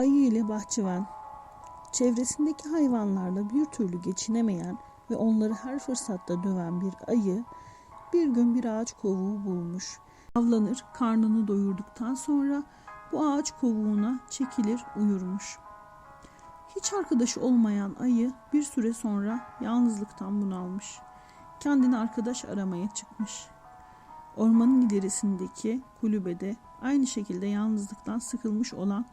Ayı ile bahçıvan çevresindeki hayvanlarla bir türlü geçinemeyen ve onları her fırsatta döven bir ayı bir gün bir ağaç kovuğu bulmuş. Avlanır, karnını doyurduktan sonra bu ağaç kovuğuna çekilir uyurmuş. Hiç arkadaşı olmayan ayı bir süre sonra yalnızlıktan bunalmış. Kendine arkadaş aramaya çıkmış. Ormanın ilerisindeki kulübede aynı şekilde yalnızlıktan sıkılmış olan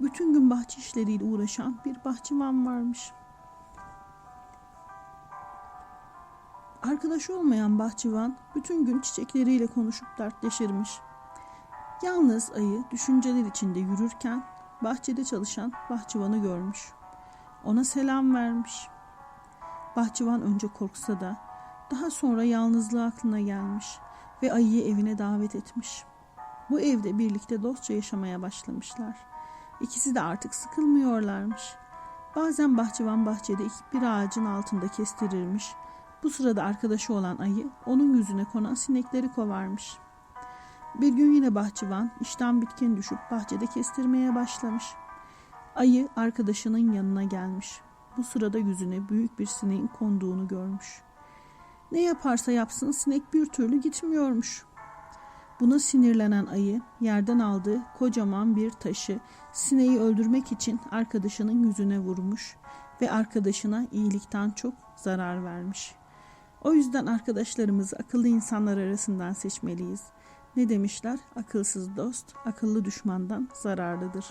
bütün gün bahçe işleriyle uğraşan bir bahçıvan varmış. Arkadaşı olmayan bahçıvan bütün gün çiçekleriyle konuşup dertleşirmiş. Yalnız ayı düşünceler içinde yürürken bahçede çalışan bahçıvanı görmüş. Ona selam vermiş. Bahçıvan önce korksa da daha sonra yalnızlığı aklına gelmiş ve ayıyı evine davet etmiş. Bu evde birlikte dostça yaşamaya başlamışlar. İkisi de artık sıkılmıyorlarmış. Bazen bahçıvan bahçede bir ağacın altında kestirirmiş. Bu sırada arkadaşı olan ayı onun yüzüne konan sinekleri kovarmış. Bir gün yine bahçıvan işten bitkin düşüp bahçede kestirmeye başlamış. Ayı arkadaşının yanına gelmiş. Bu sırada yüzüne büyük bir sineğin konduğunu görmüş. Ne yaparsa yapsın sinek bir türlü gitmiyormuş. Buna sinirlenen ayı yerden aldığı kocaman bir taşı sineği öldürmek için arkadaşının yüzüne vurmuş ve arkadaşına iyilikten çok zarar vermiş. O yüzden arkadaşlarımızı akıllı insanlar arasından seçmeliyiz. Ne demişler? Akılsız dost, akıllı düşmandan zararlıdır.